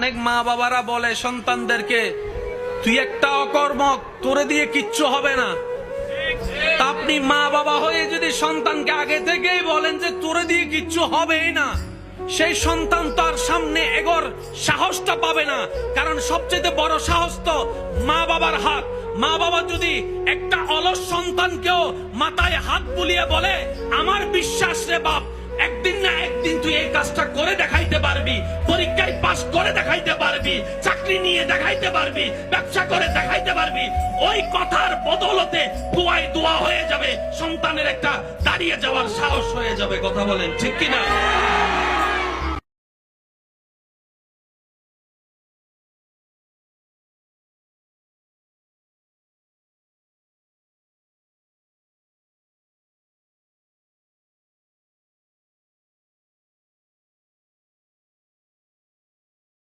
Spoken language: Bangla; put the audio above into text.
অনেক মা বাবারা বলে সন্তানদেরকে, তুই একটা অকর্মক তোরে দিয়ে কিচ্ছু হবে না। তা আপনি মা বাবা হয়ে যদি সন্তানকে আগে থেকেই বলেন যে তোরে দিয়ে কিচ্ছু হবেই না, সেই সন্তান তার সামনে এগোর সাহসটা পাবে না। কারণ সবচেয়ে বড় সাহস তো মা বাবার হাত। মা বাবা যদি একটা অলস সন্তানকেও মাথায় হাত বুলিয়ে বলে, আমার বিশ্বাস রে বাপ একদিন না একদিন তুই এই কাজটা করে দেখাইতে পারবি, পরীক্ষায় পাস করে দেখাইতে পারবি, চাকরি নিয়ে দেখাইতে পারবি, ব্যবসা করে দেখাইতে পারবি, ওই কথার বদলতে দোয়ায় দোয়া হয়ে যাবে, সন্তানের একটা দাঁড়িয়ে যাওয়ার সাহস হয়ে যাবে, কথা বলেন, ঠিক কিনা?